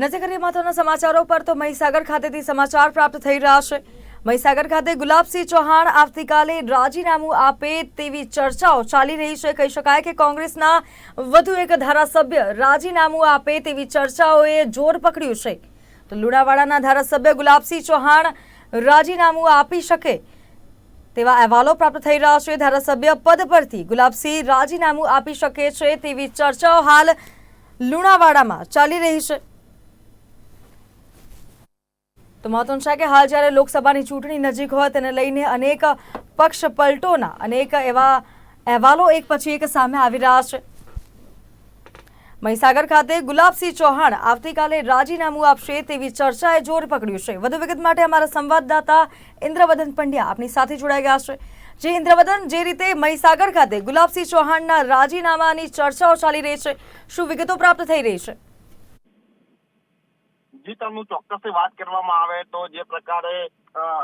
નજર કરીએ મહત્વના સમાચારો પર તો મહીસાગર ખાતેથી સમાચાર પ્રાપ્ત થઈ રહ્યા છે. મહીસાગર ખાતે ગુલાબસિંહ ચૌહાણ આવતીકાલે રાજીનામું આપે તેવી ચર્ચાઓ ચાલી રહી છે. કહી શકાય કે કોંગ્રેસના વધુ એક ધારાસભ્ય રાજીનામું આપે તેવી ચર્ચાઓએ જોર પકડ્યું છે. તો લુણાવાડાના ધારાસભ્ય ગુલાબસિંહ ચૌહાણ રાજીનામું આપી શકે તેવા અહેવાલો પ્રાપ્ત થઈ રહ્યા છે. ધારાસભ્ય પદ પરથી ગુલાબસિંહ રાજીનામું આપી શકે છે તેવી ચર્ચાઓ હાલ લુણાવાડામાં ચાલી રહી છે. તો મહત્વનું છે કે હાલ જ્યારે લોકસભાની ચૂંટણી નજીક હોય તેને લઈને અનેક પક્ષ પલટોના, અનેક એવા અહેવાલો એક પછી એક સામે આવી રહ્યા છે. મહીસાગર ખાતે ગુલાબસિંહ ચૌહાણ આવતીકાલે રાજીનામું આપશે તેવી ચર્ચાએ જોર પકડ્યું છે. વધુ વિગત માટે અમારા સંવાદદાતા ઇન્દ્રવદન પંડ્યા આપની સાથે જોડાઈ ગયા છે. જે ઇન્દ્રવદન, જે રીતે મહીસાગર ખાતે ગુલાબસિંહ ચૌહાણના રાજીનામાની ચર્ચાઓ ચાલી રહી છે, શું વિગતો પ્રાપ્ત થઈ રહી છે? જી તમને ચોક્કસથી વાત કરવામાં આવે તો જે પ્રકારે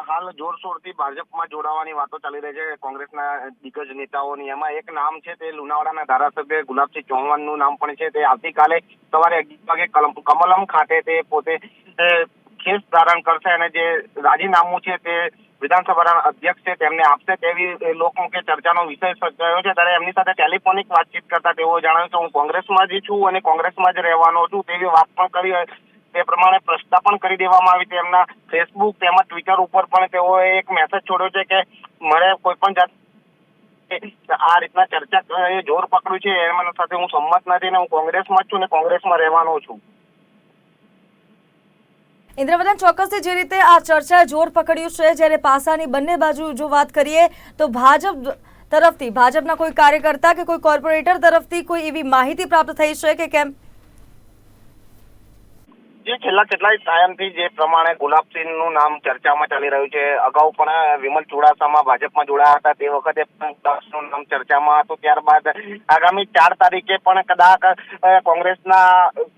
હાલ જોરશોરથી ભાજપમાં જોડાવાની વાતો ચાલી રહી છે. કોંગ્રેસના દિગ્ગજ નેતાઓની એમાં એક નામ છે તે લુણાવાડાના ધારાસભ્ય ગુલાબસિંહ ચૌહાણનું નામ પણ છે. તે આવતીકાલે સવારે અગિયાર વાગે કમલમ ખાતે તે પોતે ખેસ ધારણ કરશે અને જે રાજીનામું છે તે વિધાનસભાના અધ્યક્ષ છે તેમને આપશે તેવી લોકમુખે ચર્ચાનો વિષય સર્જાયો છે. ત્યારે એમની સાથે ટેલિફોનિક વાતચીત કરતા તેઓ જણાવ્યું કે હું કોંગ્રેસમાં જ છું અને કોંગ્રેસમાં જ રહેવાનો છું. તેવી વાત પણ કરી તે પ્રમાણે પ્રશ્ન પણ કરી દેવામાં આવી છે એમના ફેસબુક તેમજ ટ્વિટર ઉપર પણ તેઓએ એક મેસેજ છોડ્યો છે કે મારે કોઈ પણ જાત આ રીતના ચર્ચા જોર પકડ્યું છે. એમના સાથે હું સંમત નથી ને હું કોંગ્રેસમાં છું ને કોંગ્રેસમાં રહેવાનો છું. ઇન્દ્રવદન ચોક્કસથી જે રીતે આ ચર્ચાએ જોર પકડ્યું છે, જ્યારે પાસાની બંને બાજુ જો વાત કરીએ, તો ભાજપ તરફથી, ભાજપના કોઈ કાર્યકર્તા કે કોઈ કોર્પોરેટર તરફથી કોઈ એવી માહિતી પ્રાપ્ત થઈ છે કે કેમ? જે છેલ્લા કેટલાય ટાઈમથી જે પ્રમાણે ગુલાબસિંહનું નામ ચર્ચામાં ચાલી રહ્યું છે, અગાઉ પણ વિમલ ચુડાસામાં ભાજપમાં જોડાયા હતા, તે વખતે પણ ગુલાબસિંહનું નામ ચર્ચામાં હતું. ત્યારબાદ આગામી ચાર તારીખે પણ કદાચ કોંગ્રેસના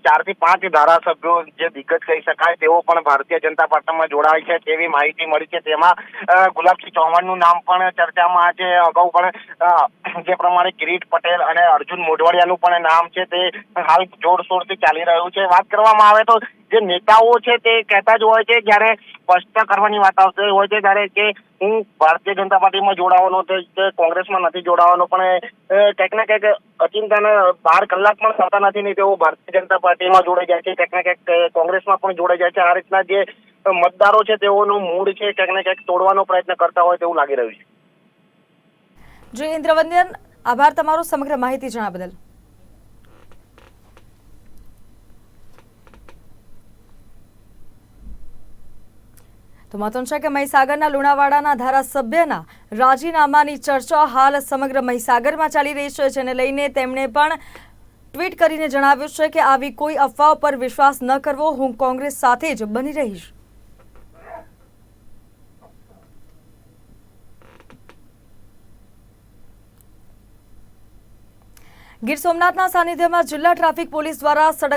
ચારથી પાંચ ધારાસભ્યો જે દિગ્ગજ કહી શકાય, તેઓ પણ ભારતીય જનતા પાર્ટીમાં જોડાય છે તેવી માહિતી મળી છે. તેમાં ગુલાબસિંહ ચૌહાણનું નામ પણ ચર્ચામાં છે. અગાઉ પણ જે પ્રમાણે કિરીટ પટેલ અને અર્જુન મોઢવાડિયાનું પણ નામ છે તે હાલ જોરશોરથી ચાલી રહ્યું છે. વાત કરવામાં આવે તો જે નેતાઓ છે તે કહેતા જ હોય છે, જ્યારે સ્પષ્ટ કરવાની વાત આવતી હોય છે, ત્યારે કે હું ભારતીય જનતા પાર્ટીમાં જોડાવાનો કોંગ્રેસમાં નથી જોડાવાનો, પણ કંઈક ને કંઈક અચિંતાને બાર કલાક પણ થતા નથી, ને તેઓ ભારતીય જનતા પાર્ટીમાં જોડાઈ જાય છે, કંઈક ને કંઈક કોંગ્રેસમાં પણ જોડાઈ જાય છે. આ રીતના જે મતદારો છે, તેઓનું મૂડ છે, કંઈક ને કંઈક તોડવાનો પ્રયત્ન કરતા હોય તેવું લાગી રહ્યું છે. જે ઇન્દ્રવંદન આભાર તમારો સમગ્ર માહિતી જણાવ બદલ. તો મહત્વનું છે કે મહીસાગરના લુણાવાડાના ધારાસભ્યના રાજીનામાની ચર્ચા હાલ સમગ્ર મહીસાગરમાં ચાલી રહી છે, જેને લઈને તેમણે પણ ટ્વીટ કરીને જણાવ્યું છે કે આવી કોઈ અફવાઓ પર વિશ્વાસ ન કરવો, હું કોંગ્રેસ સાથે જ બની રહીશ. ગીર સોમનાથના સાનિધ્યમાં જિલ્લા ટ્રાફિક પોલીસ દ્વારા સડક